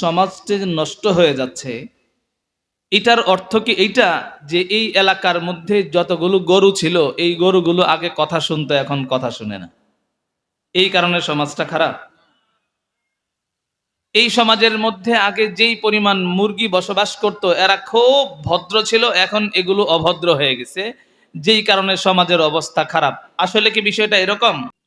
সমাজটি নষ্ট হয়ে যাচ্ছে, এটার অর্থ কি এইটা যে এই এলাকার মধ্যে যতগুলো গরু ছিল, এই গরুগুলো আগে কথা শুনতো, এখন কথা শুনে না? এই কারণে সমাজটা খারাপ। এই সমাজের মধ্যে আগে যেই পরিমাণ মুরগি বসবাস করত, এরা খুব ভদ্র ছিল, এখন এগুলো অভদ্র হয়ে গেছে। যেই কারণে সমাজের অবস্থা খারাপ। আসলে কি বিষয়টা এরকম?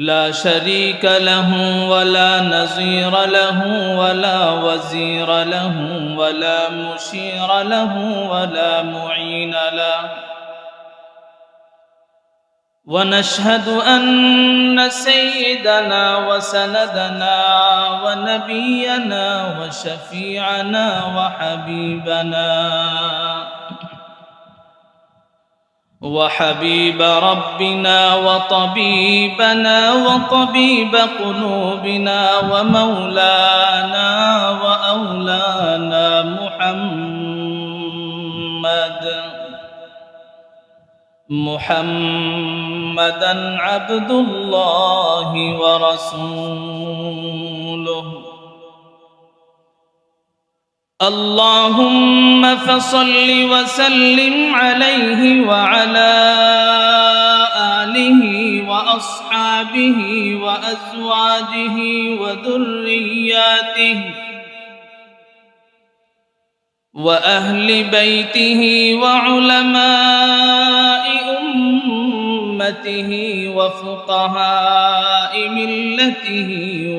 لا شريك له ولا نظير له ولا وزير له ولا مشير له ولا معين له. ونشهد أن سيدنا وسندنا ونبينا وشفيعنا وحبيبنا. وحبيب ربنا وطبيبنا وطبيب قلوبنا ومولانا وأولانا محمد محمدا عبد الله ورسوله. اللهم فصل وسلم عليه وعلى آله وأصحابه وأزواجه وذرياته وأهل بيته وعلماء أمته وفقهاء ملته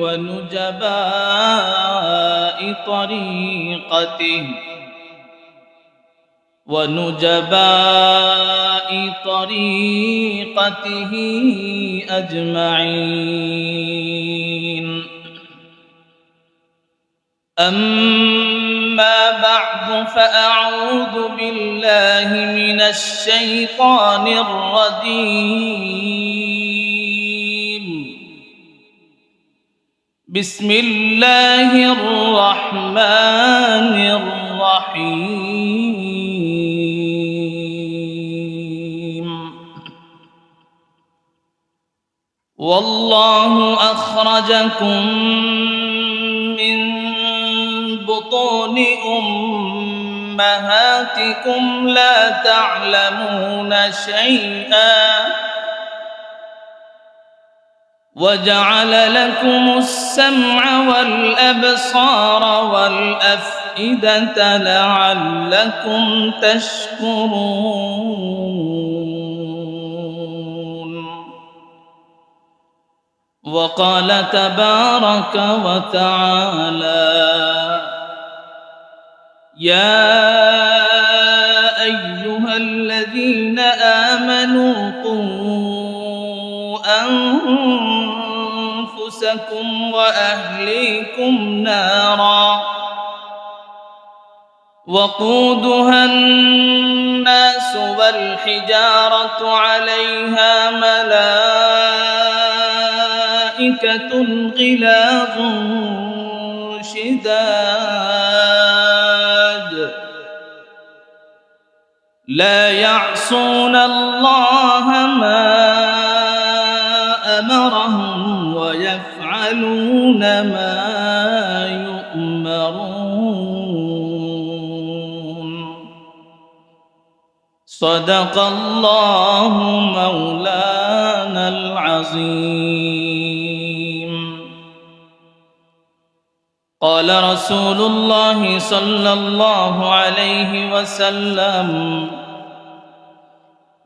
ونجباء طريقته ونجباء طريقته أجمعين. أما بعد فأعوذ بالله من الشيطان الرجيم. بسم الله الرحمن الرحيم. والله أخرجكم من بطون أمهاتكم لا تعلمون شيئا. وجعل لكم السمع والأبصار والأفئدة لعلكم تشكرون. وقال تبارك وتعالى يا أيها انفسكم وأهليكم نارا وقودها الناس والحجارة عليها ملائكة غلاظ شداد. لا يعصون الله ما صدق الله مولانا العظيم. قال رسول الله صلى الله عليه وسلم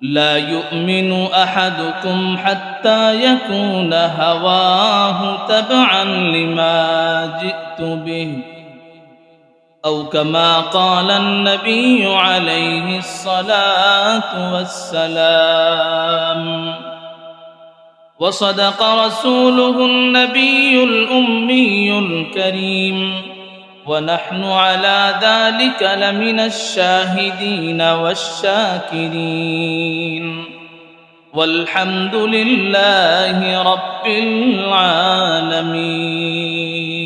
لا يؤمن أحدكم حتى يكون هواه تبعا لما جئت به. أو كما قال النبي عليه الصلاة والسلام. وصدق رسوله النبي الأمي الكريم. ونحن على ذلك لمن الشاهدين والشاكرين. والحمد لله رب العالمين.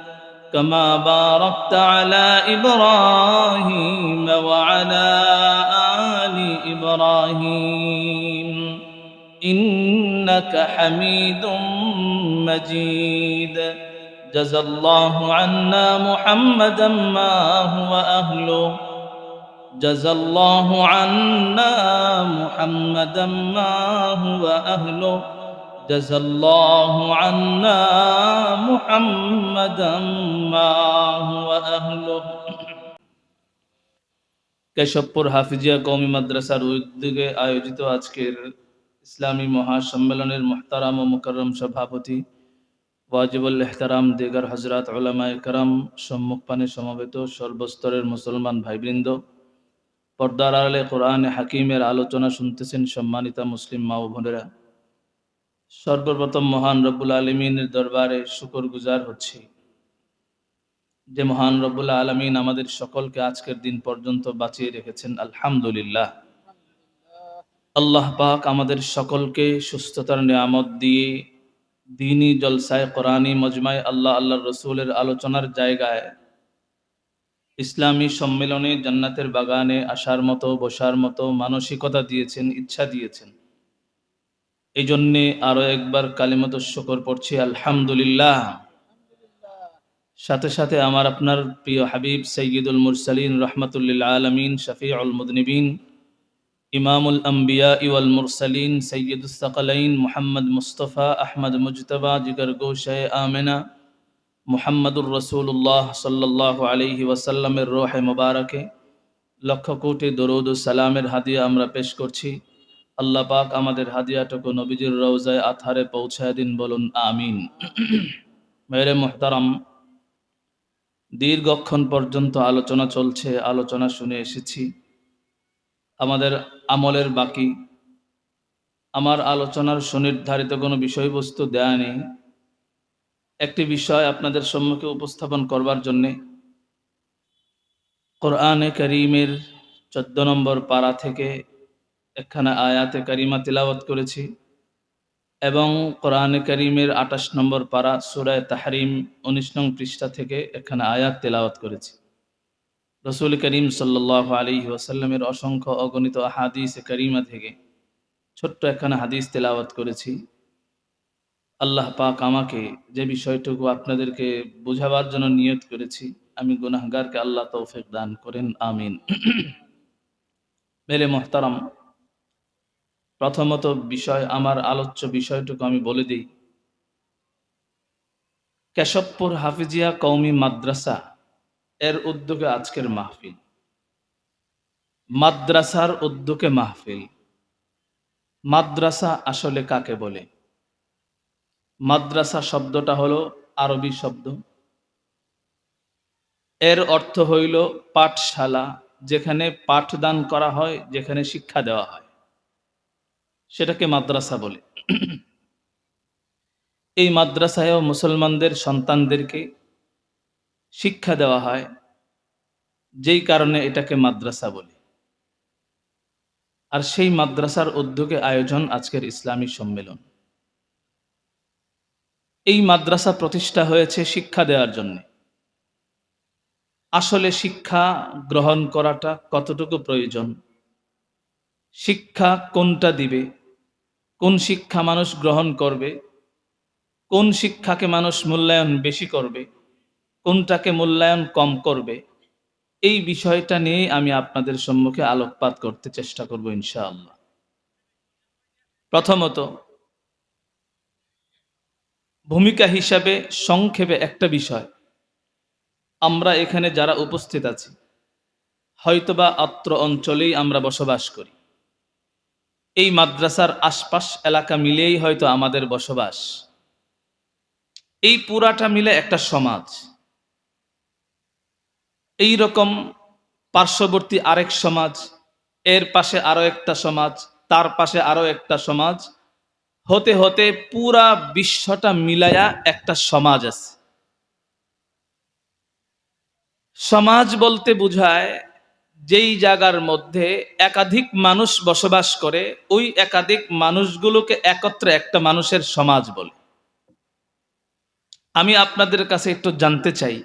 كما باركت على إبراهيم وعلى آل إبراهيم. إنك حميد مجيد. جزى الله عنا محمدا ما هو أهله. جزى الله عنا محمدا ما هو أهله. جزى الله عنا محمدا ما هو اهله কেশবপুর হাফিজিয়া কওমি মাদ্রাসার উদ্যোগে আয়োজিত আজকের ইসলামী মহাসম্মেলনের মোহতারাম ও মুকরম সভাপতি ওয়াজিবুল এহতারাম দিগার হজরত ওলামায় কারাম সম্মুখপানে সমবেত সর্বস্তরের মুসলমান ভাইবৃন্দ পর্দার আড়ালে কোরআন হাকিমের আলোচনা শুনতেছেন সম্মানিতা মুসলিম মা ও বোনেরা সর্বপ্রথম মহান রব্বুল আলমিনের দরবারে শুকর গুজার হচ্ছি। যে মহান রব্বুল আলমিন আমাদের সকলকে আজকের দিন পর্যন্ত বাঁচিয়ে রেখেছেন, আলহামদুলিল্লাহ। আল্লাহ পাক আমাদের সকলকে সুস্থতার নিয়ামত দিয়ে দিনই জলসায় কোরআনী মজমায় আল্লাহ আল্লাহ রসুলের আলোচনার জায়গায় ইসলামী সম্মেলনে জান্নাতের বাগানে আসার মতো, বসার মতো মানসিকতা দিয়েছেন, ইচ্ছা দিয়েছেন। এই জন্যে আরও একবার কালিমত শকর পড়ছি, আলহামদুলিল্লাহ। সাথে সাথে আমার আপনার প্রিয় হাবিব সৈয়দুল মুরসালিন রহমতুল্লিল আলমিন, শফিউল মুদনিবিন, ইমামুল আম্বিয়া ইউল মুরসালিন সৈয়দুস্তকলাইন মোহাম্মদ মুস্তফা আহমদ মুজতবা, জিগর গোশায় আমেনা, মুহাম্মদুর রসুল্লাহ সাল্লাহ আলহি ওয়াসাল্লামের রোহে মোবারকে, লক্ষ কোটি দরুদ সালামের হাদিয়া আমরা পেশ করছি। আল্লাহ পাক আমাদের হাদিয়াটুকু নবীজির রওজায় আথারে পৌঁছায় দিন বলুন, আমিন। মেরে মোহতারাম, দীর্ঘক্ষণ পর্যন্ত আলোচনা চলছে, আলোচনা শুনে এসেছি। আমাদের আমলের বাকি। আমার আলোচনার সুনির্ধারিত কোনো বিষয়বস্তু দেয়া নেই। একটি বিষয় আপনাদের সম্মুখে উপস্থাপন করবার জন্যে। কোরআনে করিমের চোদ্দ নম্বর পাড়া থেকে একখানা আয়াতে কারিমা তিলাওয়াত করেছি এবং কোরআনে করিমের আঠাশ নম্বর পাড়া সুরায় তাহারিম উনিশ নং পৃষ্ঠা থেকে একখানা আয়াত তেলাওয়াত করেছি। রসুল করিম সাল্লাহ আলী ওয়াসাল্লামের অসংখ্য অগণিত হাদিস করিমা থেকে ছোট্ট একখানা হাদিস তেলাওয়াত করেছি। আল্লাহ পাক আমাকে যে বিষয়টুকু আপনাদেরকে বোঝাবার জন্য নিয়ত করেছি, আমি গুনাহগারকে আল্লাহ তৌফিক দান করেন, আমিন। মেরে মোহতারাম প্রথমত বিষয়, আমার আলোচ্য বিষয়টুকু আমি বলে দিই। কেশবপুর হাফিজিয়া কৌমি মাদ্রাসা এর উদ্যোগে আজকের মাহফিল। মাদ্রাসার উদ্যোগে মাহফিল। মাদ্রাসা আসলে কাকে বলে? মাদ্রাসা শব্দটা হলো আরবি শব্দ। এর অর্থ হইল পাঠশালা, যেখানে পাঠদান করা হয়, যেখানে শিক্ষা দেওয়া হয়। সেটাকে মাদ্রাসা বলে। এই মাদ্রাসায়ও মুসলমানদের সন্তানদেরকে শিক্ষা দেওয়া হয়, যেই কারণে এটাকে মাদ্রাসা বলে। আর সেই মাদ্রাসার উদ্যোগে আয়োজন আজকের ইসলামী সম্মেলন। এই মাদ্রাসা প্রতিষ্ঠা হয়েছে শিক্ষা দেওয়ার জন্য। আসলে শিক্ষা গ্রহণ করাটা কতটুকু প্রয়োজন? শিক্ষা কোনটা দিবে? কোন শিক্ষা মানুষ গ্রহণ করবে? কোন শিক্ষাকে মানুষ মূল্যায়ন বেশি করবে? কোনটাকে মূল্যায়ন কম করবে? এই বিষয়টা নিয়ে আমি আপনাদের সম্মুখে আলোকপাত করতে চেষ্টা করব ইনশাআল্লাহ। প্রথমত, ভূমিকা হিসাবে সংক্ষেপে একটা বিষয়। আমরা এখানে যারা উপস্থিত আছি, হয়তোবা অত্র অঞ্চলেই আমরা বসবাস করি। এই মাদ্রাসার আশপাশ এলাকা মিলেই হয়তো আমাদের বসবাস। এই পুরাটা মিলে একটা সমাজ। এই রকম পার্শ্ববর্তী আরেক সমাজ, এর পাশে আরও একটা সমাজ, তার পাশে আরও একটা সমাজ, হতে হতে পুরা বিশ্বটা মিলায়া একটা সমাজ আছে। সমাজ বলতে বোঝায় যেই জায়গার মধ্যে একাধিক মানুষ বসবাস করে, ওই একাধিক মানুষগুলোকে একত্রে একটা মানুষের সমাজ বলে। আমি আপনাদের কাছে একটু জানতে চাই,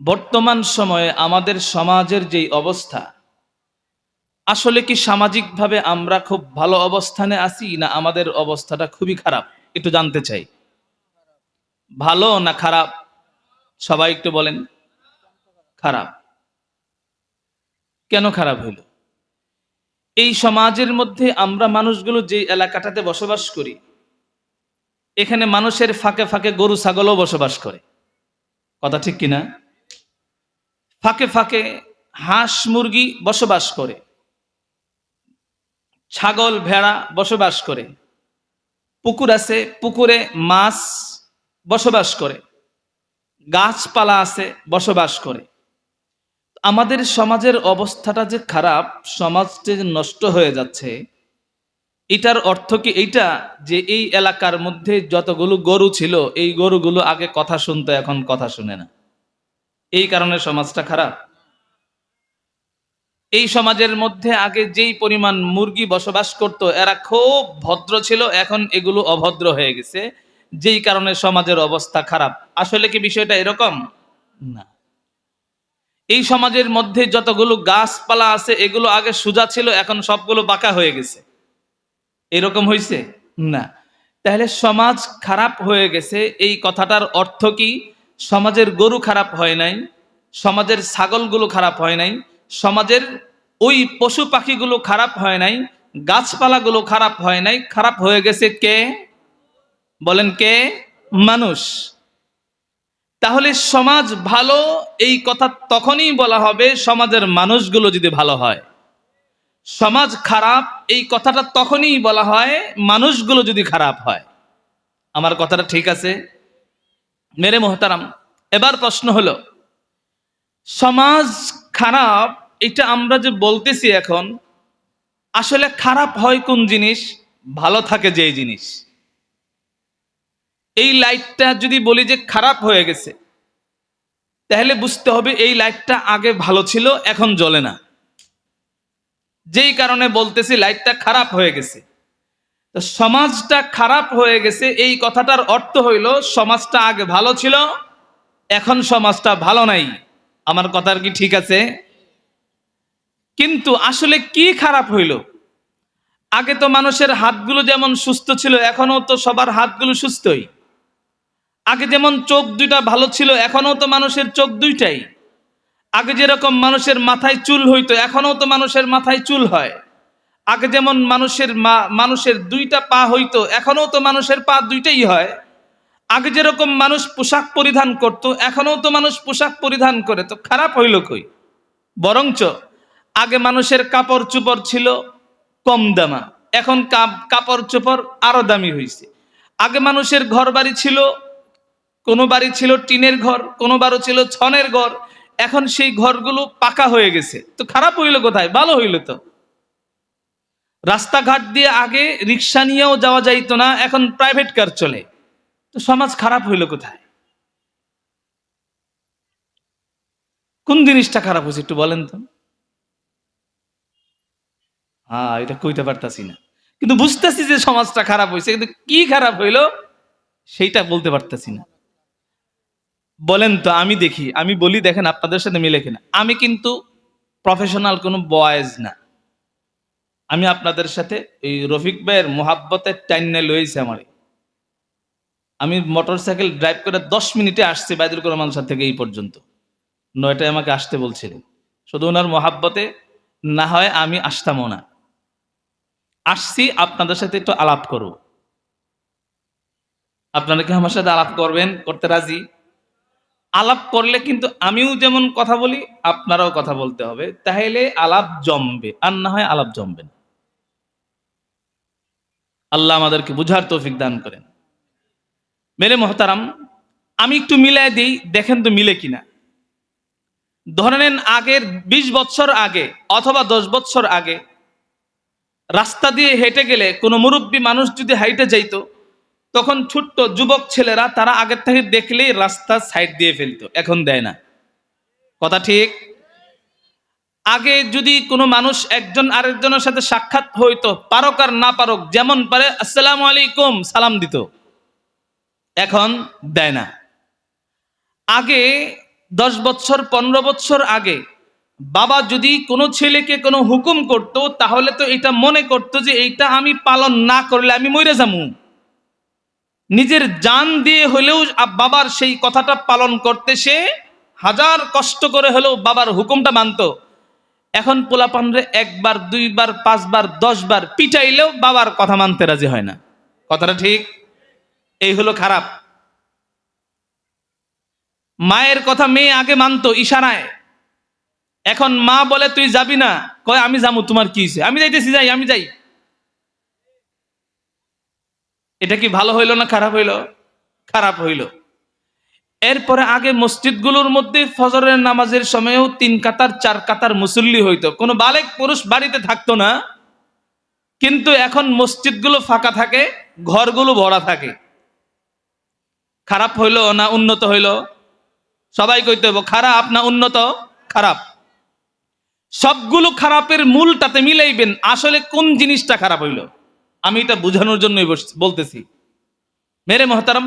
বর্তমান সময়ে আমাদের সমাজের যেই অবস্থা, আসলে কি সামাজিকভাবে আমরা খুব ভালো অবস্থানে আছি না আমাদের অবস্থাটা খুবই খারাপ? একটু জানতে চাই। ভালো না খারাপ? সবাই একটু বলেন। খারাপ। কেন খারাপ হইল? এই সমাজের মধ্যে আমরা মানুষগুলো যে এলাকাটাতে বসবাস করি, এখানে মানুষের ফাঁকে ফাঁকে গরু, ছাগলও বসবাস করে। কথা ঠিক কিনা? ফাঁকে ফাঁকে হাঁস, মুরগি বসবাস করে। ছাগল, ভেড়া বসবাস করে। পুকুর আছে, পুকুরে মাছ বসবাস করে। গাছপালা আছে, বসবাস করে। আমাদের সমাজের অবস্থাটা যে খারাপ সমাজ যে নষ্ট হয়ে যাচ্ছে, এটার অর্থ কি এইটা? যে এই এলাকার মধ্যে যতগুলো গরু ছিল, এই গরুগুলো আগে কথা শুনতো, এখন কথা শুনে না। এই কারণে সমাজটা খারাপ। এই সমাজের মধ্যে আগে যেই পরিমাণ মুরগি বসবাস করত, এরা খুব ভদ্র ছিল, এখন এগুলো অভদ্র হয়ে গেছে। যেই কারণে সমাজের অবস্থা খারাপ। আসলে কি বিষয়টা এরকম? না। এই সমাজের মধ্যে যতগুলো গাছপালা আছে, এগুলো আগে সোজা ছিল, এখন সবগুলো বাঁকা হয়ে গেছে। এরকম হয়েছে না। তাহলে সমাজ খারাপ হয়ে গেছে, এই কথাটার অর্থ কি? সমাজের গরু খারাপ হয় নাই, সমাজের ছাগলগুলো খারাপ হয় নাই, সমাজের ওই পশু পাখিগুলো খারাপ হয় নাই, গাছপালাগুলো খারাপ হয় নাই, খারাপ হয়ে গেছে কে? বলেন কে? মানুষ। তাহলে সমাজ ভালো, এই কথা তখনই বলা হবে সমাজের মানুষগুলো যদি ভালো হয়। সমাজ খারাপ, এই কথাটা তখনই বলা হয় মানুষগুলো যদি খারাপ হয়। আমার কথাটা ঠিক আছে? মেরে মোহতারাম, এবার প্রশ্ন হলো, সমাজ খারাপ, এটা আমরা যে বলতেছি এখন, আসলে খারাপ হয় কোন জিনিস? ভালো থাকে যেই জিনিস। এই লাইটটা যদি বলি যে খারাপ হয়ে গেছে, তাহলে বুঝতে হবে এই লাইটটা আগে ভালো ছিল, এখন জ্বলে না। যেই কারণে বলতেছি লাইটটা খারাপ হয়ে গেছে। তো সমাজটা খারাপ হয়ে গেছে, এই কথাটার অর্থ হইল সমাজটা আগে ভালো ছিল, এখন সমাজটা ভালো নাই। আমার কথার কি ঠিক আছে? কিন্তু আসলে কি খারাপ হইল? আগে তো মানুষের হাতগুলো যেমন সুস্থ ছিল, এখনও তো সবার হাতগুলো সুস্থই। আগে যেমন চোখ দুইটা ভালো ছিল, এখনও তো মানুষের চোখ দুইটাই। আগে যেরকম মানুষের মাথায় চুল হইতো, এখনও তো মানুষের মাথায় চুল হয়। আগে যেমন মানুষের মা, মানুষের দুইটা পা হইতো, এখনও তো মানুষের পা দুইটাই হয়। আগে যেরকম মানুষ পোশাক পরিধান করত, এখনও তো মানুষ পোশাক পরিধান করে, তো খারাপ হইল কই? বরঞ্চ আগে মানুষের কাপড় চোপড় ছিল কম দামা, এখন কাপ- কাপড় চোপড় আরও দামি হয়েছে আগে মানুষের ঘর বাড়ি ছিল কোনো বাড়ি ছিল টিনের ঘর, কোনো বাড়ি ছিল ছনের ঘর, এখন সেই ঘরগুলো পাকা হয়ে গেছে। তো খারাপ হইল কোথায়? ভালো হইল তো। রাস্তাঘাট দিয়ে আগে রিক্সা নিয়েও যাওয়া যাইতো না, এখন প্রাইভেট কার চলে। তো সমাজ খারাপ হইল কোথায়? কোন জিনিসটা খারাপ হয়েছে একটু বলেন তো। হ্যাঁ এটা কইতে পারতাছি না। কিন্তু বুঝতেছি যে সমাজটা খারাপ হয়েছে কিন্তু কি খারাপ হইল, সেইটা বলতে পারতাছি না। বলেন তো, আমি দেখি, আমি বলি দেখেন আপনাদের সাথে মিলে কিনা। আমি কিন্তু প্রফেশনাল কোনো বয়েজ না। আমি আপনাদের সাথে এই রফিক ভাইয়ের মোহাব্বতের টাইনে লইছে আমার। আমি মোটর সাইকেল ড্রাইভ করে দশ মিনিটে আসছি বাইদুল কোরআন মানসার থেকে এই পর্যন্ত। নয়টায় আমাকে আসতে বলছিলেন। শুধু ওনার মোহাব্বতে না হয় আমি আসতামও না। আসছি, আপনাদের সাথে একটু আলাপ করব। আপনারা কি আমার সাথে আলাপ করবেন? করতে রাজি? আলাপ করলে কিন্তু আমিও যেমন কথা বলি, আপনারাও কথা বলতে হবে। তাহলে আলাপ জমবে, আর না হয় আলাপ জমবে না। আল্লাহ আমাদেরকে বুঝার তৌফিক দান করেন। মেরে মহতারাম, আমি একটু মিলাই দিই, দেখেন তো মিলে কিনা। ধরে নেন আগের ২০ বছর আগে অথবা দশ বছর আগে রাস্তা দিয়ে হেঁটে গেলে কোনো মুরব্বী মানুষ যদি হাইটে যাইতো তখন ছোট্ট যুবক ছেলেরা তারা আগের থেকে দেখলেই রাস্তা সাইড দিয়ে ফেলতো, এখন দেয় না। কথা ঠিক? আগে যদি কোনো মানুষ একজন আরেকজনের সাথে সাক্ষাৎ হইতো, পারক আর না পারক, যেমন পারে আসসালামু আলাইকুম, সালাম দিত। এখন দেয় না। আগে দশ বছর, পনেরো বছর আগে বাবা যদি কোনো ছেলেকে কোনো হুকুম করত, তাহলে তো এটা মনে করতো যে এইটা আমি পালন না করলে আমি মরে যামু নিজের জান দিয়ে হলেও বাবার সেই কথাটা পালন করতে সে হাজার কষ্ট করে হলেও বাবার হুকুমটা মানতো। এখন পোলাপানরে একবার, দুইবার, পাঁচবার, দশবার পিটাইলেও বাবার কথা মানতে রাজি হয় না। কথাটা ঠিক? এই হলো খারাপ। মায়ের কথা মেয়ে আগে মানতো ইশারায়। এখন মা বলে, তুই যাবি না? কয়, আমি যাব, তোমার কি? আমি যাইতেছি, যাই, আমি যাই। এটা কি ভালো হইল না খারাপ হইল? খারাপ হইল। এরপরে আগে মসজিদগুলোর মধ্যে ফজরের নামাজের সময়েও তিন কাতার, চার কাতার মুসল্লি হইতো। কোনো বালেক পুরুষ বাড়িতে থাকতো না, কিন্তু এখন মসজিদগুলো ফাঁকা থাকে, ঘরগুলো ভরা থাকে। খারাপ হইল না উন্নত হইল? সবাই কইতে হইব, খারাপ না উন্নত? খারাপ। সবগুলো খারাপের মূলটাতে মিলাইবেন, আসলে কোন জিনিসটা খারাপ হইল? আমি এটা বোঝানোর জন্যই বলতেছি। মেরে মহতারাম।